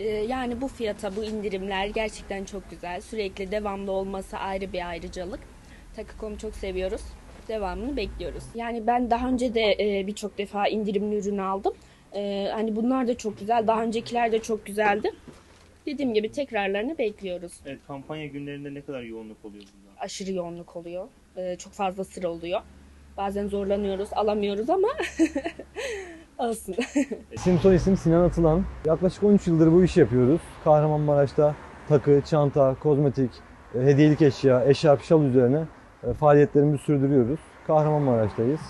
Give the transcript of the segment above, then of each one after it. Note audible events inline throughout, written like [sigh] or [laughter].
Ee, Yani bu fiyata bu indirimler gerçekten çok güzel. Sürekli devamlı olması ayrı bir ayrıcalık. Takı.com'u çok seviyoruz. Devamını bekliyoruz. Yani ben daha önce de e, birçok defa indirimli ürün aldım. Ee, Hani bunlar da çok güzel. Daha öncekiler de çok güzeldi. Dediğim gibi tekrarlarını bekliyoruz. Evet kampanya günlerinde ne kadar yoğunluk oluyor bunda? Aşırı yoğunluk oluyor. Ee, Çok fazla sıra oluyor. Bazen zorlanıyoruz, alamıyoruz ama [laughs] olsun. [laughs] İsim soy isim Sinan Atılan. Yaklaşık 13 yıldır bu işi yapıyoruz. Kahramanmaraş'ta takı, çanta, kozmetik, e, hediyelik eşya, eşarp, şal üzerine e, faaliyetlerimizi sürdürüyoruz. Kahramanmaraş'tayız.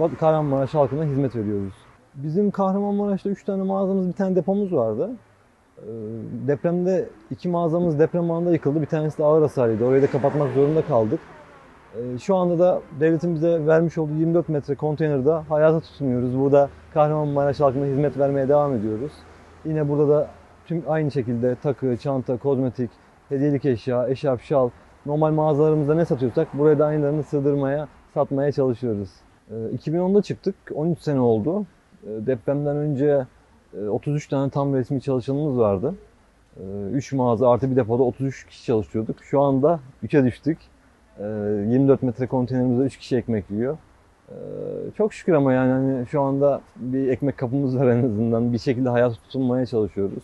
E, Kahramanmaraş halkına hizmet veriyoruz. Bizim Kahramanmaraş'ta 3 tane mağazamız, bir tane depomuz vardı. Depremde iki mağazamız deprem anında yıkıldı. Bir tanesi de ağır hasarlıydı. Orayı da kapatmak zorunda kaldık. Ee, Şu anda da devletin bize vermiş olduğu 24 metre konteynerde hayata tutunuyoruz. Burada Kahramanmaraş halkına hizmet vermeye devam ediyoruz. Yine burada da tüm aynı şekilde takı, çanta, kozmetik, hediyelik eşya, eşarp, şal, normal mağazalarımızda ne satıyorsak buraya da aynılarını sığdırmaya, satmaya çalışıyoruz. Ee, 2010'da çıktık, 13 sene oldu. Ee, Depremden önce e, 33 tane tam resmi çalışanımız vardı. 3 mağaza artı bir depoda 33 kişi çalışıyorduk. Şu anda 3'e düştük. Ee, 24 metre konteynerimizde 3 kişi ekmek yiyor. Ee, Çok şükür ama yani hani şu anda bir ekmek kapımız var en azından. Bir şekilde hayata tutunmaya çalışıyoruz.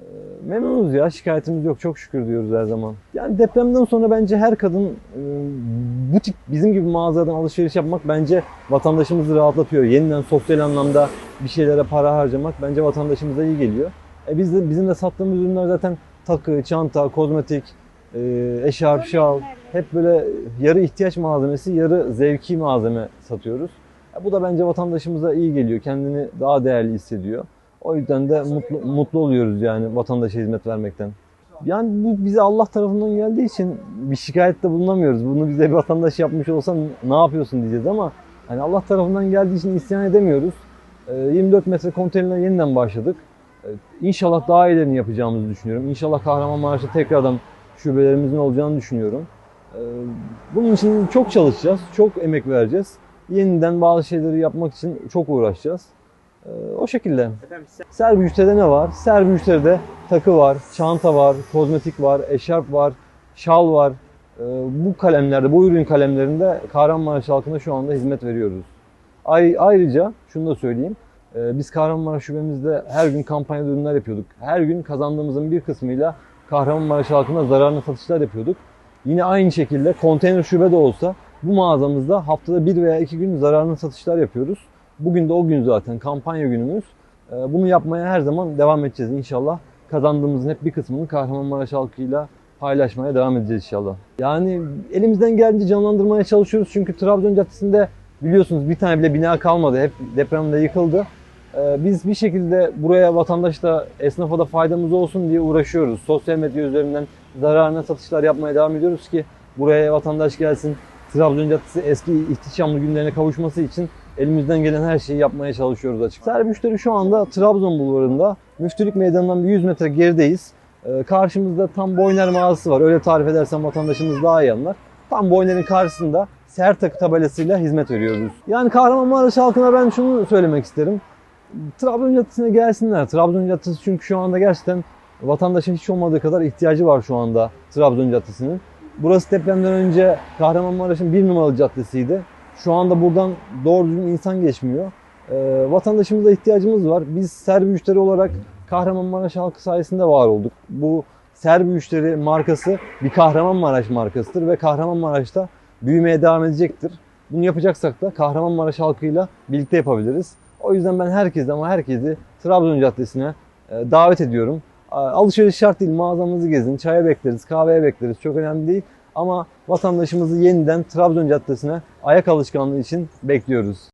Ee, Memnunuz ya, şikayetimiz yok. Çok şükür diyoruz her zaman. Yani depremden sonra bence her kadın e, bu tip bizim gibi mağazadan alışveriş yapmak bence vatandaşımızı rahatlatıyor. Yeniden sosyal anlamda bir şeylere para harcamak bence vatandaşımıza iyi geliyor. E biz de, bizim de sattığımız ürünler zaten takı, çanta, kozmetik, eşarp, şal, hep böyle yarı ihtiyaç malzemesi, yarı zevki malzeme satıyoruz. Bu da bence vatandaşımıza iyi geliyor. Kendini daha değerli hissediyor. O yüzden de mutlu, mutlu oluyoruz yani vatandaşa hizmet vermekten. Yani bu bize Allah tarafından geldiği için bir şikayette bulunamıyoruz. Bunu bize bir vatandaş yapmış olsa ne yapıyorsun diyeceğiz ama hani Allah tarafından geldiği için isyan edemiyoruz. Ee, 24 metre konteynerle yeniden başladık. Ee, İnşallah daha iyilerini yapacağımızı düşünüyorum. İnşallah Kahramanmaraş'ta tekrardan şubelerimizin olacağını düşünüyorum. Ee, Bunun için çok çalışacağız, çok emek vereceğiz. Yeniden bazı şeyleri yapmak için çok uğraşacağız. Ee, O şekilde. Serbüjte'de ne var? Serbüjte'de takı var, çanta var, kozmetik var, eşarp var, şal var. Ee, Bu kalemlerde, bu ürün kalemlerinde Kahramanmaraş halkına şu anda hizmet veriyoruz. Ay- Ayrıca şunu da söyleyeyim. Biz Kahramanmaraş şubemizde her gün kampanya ürünler yapıyorduk. Her gün kazandığımızın bir kısmıyla Kahramanmaraş halkına zararlı satışlar yapıyorduk. Yine aynı şekilde konteyner şube de olsa bu mağazamızda haftada bir veya iki gün zararlı satışlar yapıyoruz. Bugün de o gün zaten kampanya günümüz. Ee, Bunu yapmaya her zaman devam edeceğiz inşallah. Kazandığımızın hep bir kısmını Kahramanmaraş halkıyla paylaşmaya devam edeceğiz inşallah. Yani elimizden geldiğince canlandırmaya çalışıyoruz çünkü Trabzon Caddesi'nde biliyorsunuz bir tane bile bina kalmadı. Hep depremde yıkıldı. Ee, Biz bir şekilde buraya vatandaşla, esnafa da faydamız olsun diye uğraşıyoruz. Sosyal medya üzerinden zararına satışlar yapmaya devam ediyoruz ki buraya vatandaş gelsin. Trabzon Caddesi eski ihtişamlı günlerine kavuşması için elimizden gelen her şeyi yapmaya çalışıyoruz açık. Serbüşleri şu anda Trabzon bulvarında Müftülük Meydanı'ndan bir 100 metre gerideyiz. Ee, Karşımızda tam Boyner mağazası var. Öyle tarif edersem vatandaşımız daha iyi anlar. Tam Boyner'in karşısında Sertak tabelasıyla hizmet veriyoruz. Yani Kahramanmaraş halkına ben şunu söylemek isterim. Trabzon Caddesi'ne gelsinler. Trabzon Caddesi çünkü şu anda gerçekten vatandaşın hiç olmadığı kadar ihtiyacı var şu anda Trabzon Caddesi'nin. Burası depremden önce Kahramanmaraş'ın bir numaralı caddesiydi. Şu anda buradan doğru düzgün insan geçmiyor. Ee, vatandaşımıza ihtiyacımız var. Biz serbi müşteri olarak Kahramanmaraş halkı sayesinde var olduk. Bu serbi müşteri markası bir Kahramanmaraş markasıdır ve Kahramanmaraş'ta büyümeye devam edecektir. Bunu yapacaksak da Kahramanmaraş halkıyla birlikte yapabiliriz. O yüzden ben herkese ama herkesi Trabzon Caddesi'ne e, davet ediyorum. Alışveriş şart değil. Mağazamızı gezin. Çaya bekleriz, kahveye bekleriz. Çok önemli değil. Ama vatandaşımızı yeniden Trabzon Caddesi'ne ayak alışkanlığı için bekliyoruz.